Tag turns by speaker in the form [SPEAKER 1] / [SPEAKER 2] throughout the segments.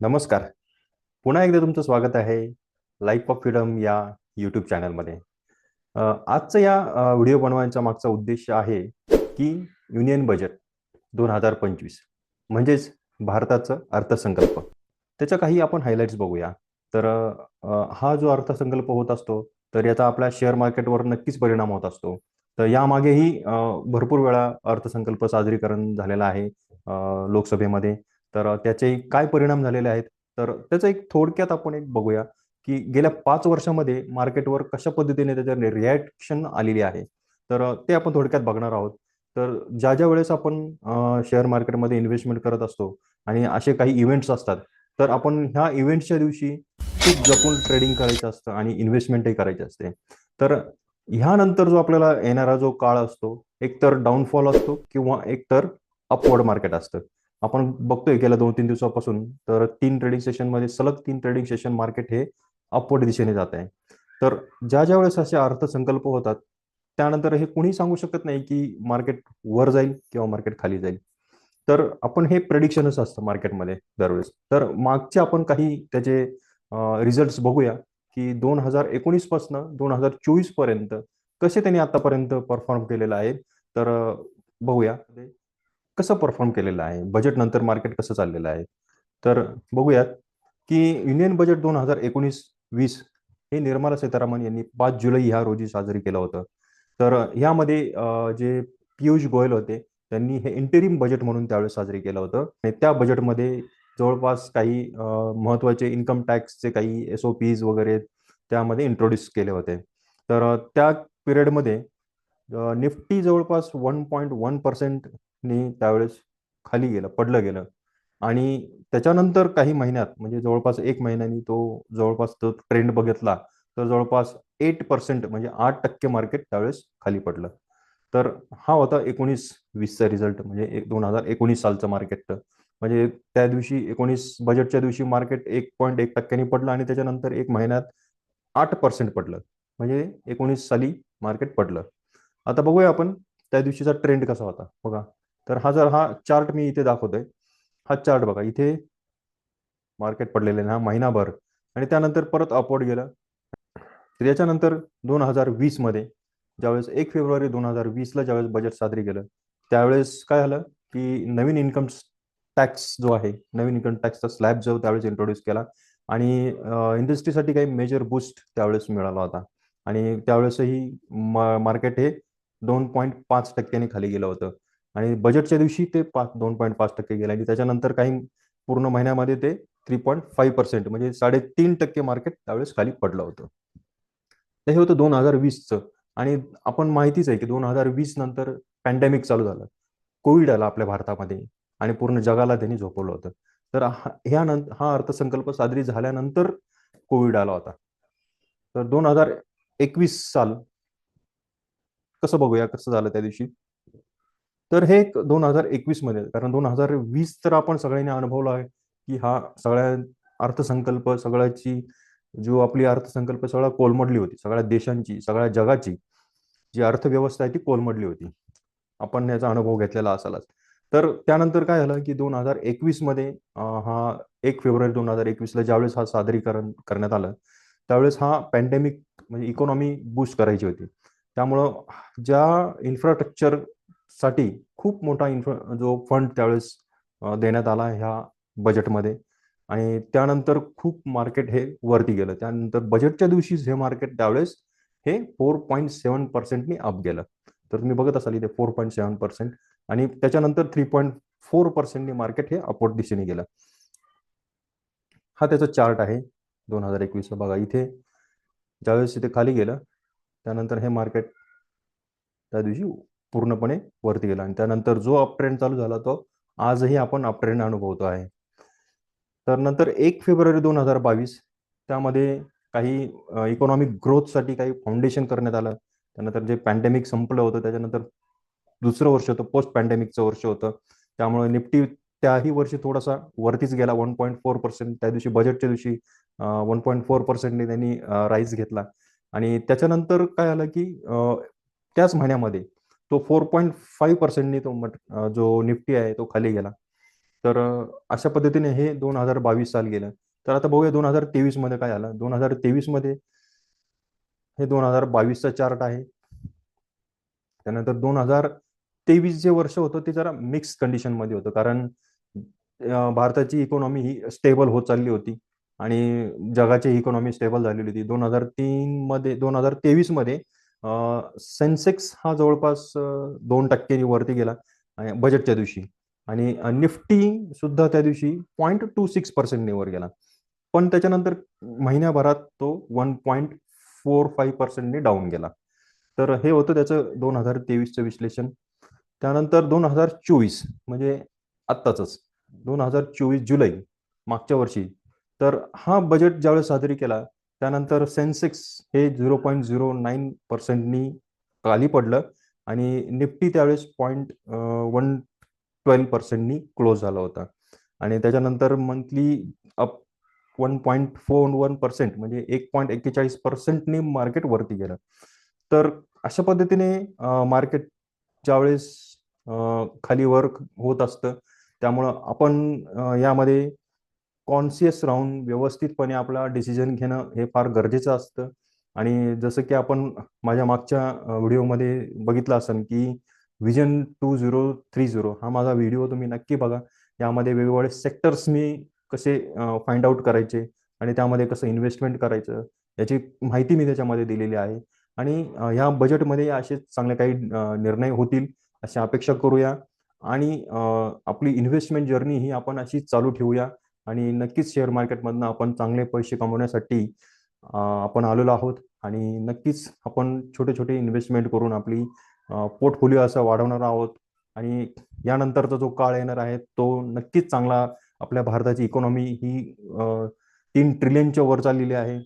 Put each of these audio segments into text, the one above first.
[SPEAKER 1] नमस्कार. पुन्हा एकदा तुमचं स्वागत आहे लाईफ ऑफ फ्रीडम या यूट्यूब चॅनलमध्ये अ, आजचा या व्हिडिओ बनवायचा मागचा उद्देश आहे की युनियन बजेट दोन हजार पंचवीस म्हणजेच भारताचं अर्थसंकल्प. त्याच्या काही आपण हायलाईट्स बघूया. तर हा जो अर्थसंकल्प होत असतो तर याचा आपल्या शेअर मार्केटवर नक्कीच परिणाम होत असतो. तर यामागेही भरपूर वेळा अर्थसंकल्प सादरीकरण झालेलं आहे लोकसभेमध्ये. तर त्याचे काय परिणाम झालेले आहेत? तर त्याचं एक थोडक्यात आपण एक बघूया की गेल्या पाच वर्षामध्ये मार्केटवर कशा पद्धतीने त्याच्या रिॲक्शन आलेली आहे? तर ते आपण थोडक्यात बघणार आहोत. तर ज्या ज्या वेळेस आपण शेअर मार्केटमध्ये इन्व्हेस्टमेंट करत असतो आणि असे काही इव्हेंट्स असतात तर आपण ह्या इव्हेंट्सच्या दिवशी खूप जपून ट्रेडिंग करायचं असतं आणि इन्व्हेस्टमेंटही करायची असते. तर ह्यानंतर जो आपल्याला येणारा जो काळ असतो एक तर डाऊनफॉल असतो किंवा एक तर अपवर्ड मार्केट असतं. आपण बघतोय गेल्या दोन तीन दिवसापासून तर तीन ट्रेडिंग सेशनमध्ये सलग तीन ट्रेडिंग सेशन मार्केट हे अपवर्ड दिशेने जात आहे. तर ज्या ज्या वेळेस असे अर्थसंकल्प होतात त्यानंतर हे कुणी सांगू शकत नाही की मार्केट वर जाईल किंवा मार्केट खाली जाईल. तर आपण हे प्रेडिक्शनच असतं मार्केटमध्ये दरवेळेस. तर मागचे आपण काही त्याचे रिझल्ट बघूया की दोन हजार एकोणीस पासनं दोन हजार चोवीसपर्यंत कसे त्यांनी आतापर्यंत परफॉर्म केलेलं आहे. तर बघूया. कसं परफॉर्म केलेलं आहे? बजेट नंतर मार्केट कसं चाललेलं आहे? तर बघूयात की युनियन बजेट दोन हजार एकोणीस वीस हे निर्मला सीतारामन यांनी पाच जुलै ह्या रोजी साजरी केलं होतं. तर ह्यामध्ये जे पियुष गोयल होते त्यांनी हे इंटेरिम बजेट म्हणून त्यावेळेस साजरी केलं होतं. आणि त्या बजेटमध्ये जवळपास काही महत्त्वाचे इन्कम टॅक्सचे काही एस ओ पीज वगैरे त्यामध्ये इंट्रोड्यूस केले होते. तर त्या पिरियडमध्ये निफ्टी जवळपास वन पॉईंट वन पर्सेंट पर्सेंटनी त्यावेळेस खाली गेलं पडलं गेलं. आणि त्याच्यानंतर काही महिन्यात म्हणजे जवळपास एक महिन्यानी तो जवळपास तो ट्रेंड बघितला तर जवळपास एट पर्सेंट म्हणजे आठ टक्के मार्केट त्यावेळेस खाली पडलं. तर हा होता एकोणीस वीसचा रिझल्ट म्हणजे एक दोन हजार एकोणीस सालचं मार्केट म्हणजे त्या दिवशी एकोणीस बजेटच्या दिवशी मार्केट एक पॉईंट एक टक्क्यांनी पडलं आणि त्याच्यानंतर एक महिन्यात आठ पर्सेंट पडलं. म्हणजे एकोणीस साली मार्केट पडलं. आता बघूया आपण त्या दिवशीचा ट्रेंड कसा होता. बघा. तर हा जर हा चार्ट मी इथे दाखवतोय हा चार्ट बघा इथे मार्केट पडलेले ना महिनाभर. आणि त्यानंतर परत अपवर्ड गेलं. तर याच्यानंतर दोन हजार वीसमध्ये ज्यावेळेस एक फेब्रुवारी दोन हजार वीसला ज्यावेळेस बजेट साजरी केलं त्यावेळेस काय झालं की नवीन इन्कम टॅक्स जो आहे नवीन इन्कम टॅक्सचा स्लॅब जो त्यावेळेस इंट्रोड्यूस केला आणि इंडस्ट्रीसाठी काही मेजर बूस्ट त्यावेळेस मिळाला होता. आणि त्यावेळेसही मार्केट हे दोन पॉईंट पाच टक्क्यांनी खाली गेलं होतं. आणि बजेटच्या दिवशी ते पाच दोन पॉईंट पाच टक्के गेलं आणि त्याच्यानंतर काही पूर्ण महिन्यामध्ये ते थ्री पॉईंट फाईव्ह पर्सेंट म्हणजे साडेतीन टक्के मार्केट त्यावेळेस खाली पडलं होतं. तर हे होतं दोन हजार वीसचं. आणि आपण माहितीच आहे की दोन हजार वीस नंतर पॅन्डेमिक चालू झालं. कोविड आला आपल्या भारतामध्ये आणि पूर्ण जगाला त्यांनी झोपवलं होतं. तर ह्या नंतर हा अर्थसंकल्प साजरी झाल्यानंतर कोविड आला होता. तर दोन हजार एकवीस साल कसं बघूया कसं झालं त्या दिवशी? तर हे एक दोन हजार एकवीसमध्ये कारण दोन हजार वीस तर आपण सगळ्यांनी अनुभवला आहे की हा सगळ्या अर्थसंकल्प सगळ्याची जो आपली अर्थसंकल्प सगळा कोलमडली होती. सगळ्या देशांची सगळ्या जगाची जी अर्थव्यवस्था आहे ती कोलमडली होती. आपण याचा अनुभव घेतलेला असालच. तर त्यानंतर काय झालं की दोन हजार एकवीसमध्ये हा एक फेब्रुवारी दोन हजार एकवीसला ज्यावेळेस हा सादरीकरण करण्यात आलं त्यावेळेस हा पॅन्डेमिक म्हणजे इकॉनॉमी बूस्ट करायची होती. त्यामुळं ज्या इन्फ्रास्ट्रक्चर साठी खूप मोठा इन्फ जो फंड त्यावेळेस देण्यात आला ह्या बजेटमध्ये आणि त्यानंतर खूप मार्केट हे वरती गेलं. त्यानंतर बजेटच्या दिवशीच हे मार्केट त्यावेळेस हे फोर पॉईंट सेव्हन पर्सेंटनी अप गेलं. तर तुम्ही बघत असाल इथे फोर पॉईंट सेव्हन पर्सेंट आणि त्याच्यानंतर थ्री पॉईंट फोर पर्सेंटनी मार्केट हे अपवर्ड दिशेने गेलं. हा त्याचा चार्ट आहे दोन हजार एकवीस बघा इथे ज्यावेळेस इथे खाली गेलं त्यानंतर हे मार्केट त्या दिवशी पूर्णपणे वरती गेला. आणि त्यानंतर जो अपट्रेंड चालू झाला तो आजही आपण अपट्रेंड अनुभवतो आहे. तर नंतर एक फेब्रुवारी दोन हजार बावीस त्यामध्ये काही इकॉनॉमिक ग्रोथसाठी काही फाउंडेशन करण्यात आलं. त्यानंतर जे पॅन्डेमिक संपलं होतं त्याच्यानंतर दुसरं वर्ष होतं पोस्ट पॅन्डेमिकचं वर्ष होतं. त्यामुळे निफ्टी त्याही वर्षी थोडासा वरतीच गेला वन पॉईंट फोर पर्सेंट त्या दिवशी बजेटच्या दिवशी वन पॉईंट फोर पर्सेंटने त्यांनी राईज घेतला. आणि त्याच्यानंतर काय आलं की त्याच महिन्यामध्ये तो फोर पॉईंट फाईव्ह पर्सेंटनी तो जो निफ्टी आहे तो खाली गेला. तर अशा पद्धतीने हे दोन हजार बावीस साल गेलं. तर आता बघूया दोन हजार तेवीसमध्ये काय आलं. दोन हजार तेवीसमध्ये हे दोन हजार बावीसचा चार्ट आहे. त्यानंतर दोन हजार तेवीस जे वर्ष होतं ते जरा मिक्स कंडिशनमध्ये होतं. कारण भारताची इकॉनॉमी ही स्टेबल होत चालली होती. आणि जगाची इकॉनॉमी स्टेबल झालेली होती. दोन हजार तीन मध्ये दोन हजार तेवीसमध्ये सेन्सेक्स हा जवळपास दोन टक्क्यांनी वरती गेला बजेटच्या दिवशी. आणि निफ्टी सुद्धा त्या दिवशी पॉईंट टू सिक्स पर्सेंटने वर गेला. पण त्याच्यानंतर महिन्याभरात तो वन पॉईंट फोर फाईव्ह पर्सेंटने डाऊन गेला. तर हे होतं त्याचं दोन हजार तेवीसचं विश्लेषण. त्यानंतर दोन हजार चोवीस म्हणजे आत्ताच दोन हजार चोवीस जुलै मागच्या वर्षी तर हा बजेट ज्यावेळेस साजरी केला त्यानंतर सेन्सेक्स हे झिरो पॉईंट झिरो नाईन पर्सेंटनी खाली पडलं आणि निफ्टी त्यावेळेस पॉईंट वन ट्वेल्व पर्सेंटनी क्लोज झाला होता. आणि त्याच्यानंतर monthly up one point four one percent म्हणजे एक पॉईंट एक्केचाळीस पर्सेंटनी मार्केट वरती गेलं. तर अशा पद्धतीने मार्केट ज्यावेळेस अ, खाली वर्क होत असतं त्यामुळं आपण यामध्ये कॉन्सियस राहून व्यवस्थितपणे आपला डिसिजन घेणं हे फार गरजेचं असतं. आणि जसं की आपण माझ्या मागच्या व्हिडिओमध्ये बघितलं असेल की vision two zero three zero हा माझा व्हिडिओ तुम्ही नक्की बघा. यामध्ये वेगवेगळे सेक्टर्स मी कसे फाइंड आउट करायचे आणि त्यामध्ये कसं इन्व्हेस्टमेंट करायचं याची माहिती मी त्याच्यामध्ये दिलेली आहे. आणि ह्या बजेटमध्ये असे चांगले काही निर्णय होतील अशी अपेक्षा करूया. आणि आपली इन्व्हेस्टमेंट जर्नी ही आपण अशी चालू ठेवूया. आणि नक्कीच शेअर मार्केटमधनं आपण चांगले पैसे कमवण्यासाठी आपण आलेलो आहोत. आणि नक्कीच आपण छोटे छोटे इन्व्हेस्टमेंट करून आपली पोर्टफोलिओ असं वाढवणार आहोत. आणि यानंतरचा जो काळ येणार आहे तो नक्कीच चांगला आपल्या भारताची इकॉनॉमी ही तीन ट्रिलियनच्या वर चाललेली आहे.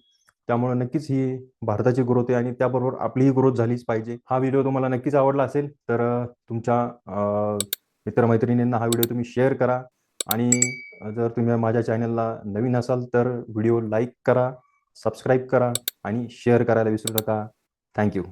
[SPEAKER 1] त्यामुळे नक्कीच ही भारताची ग्रोथ आहे आणि त्याबरोबर आपलीही ग्रोथ झालीच पाहिजे. हा व्हिडिओ तुम्हाला नक्कीच आवडला असेल तर तुमच्या मित्रमैत्रिणींना हा व्हिडिओ तुम्ही शेअर करा. आणि जर तुम्ही माझ्या चॅनलला नवीन असाल तर व्हिडिओ लाईक करा सबस्क्राईब करा आणि शेअर करायला विसरू नका. थँक्यू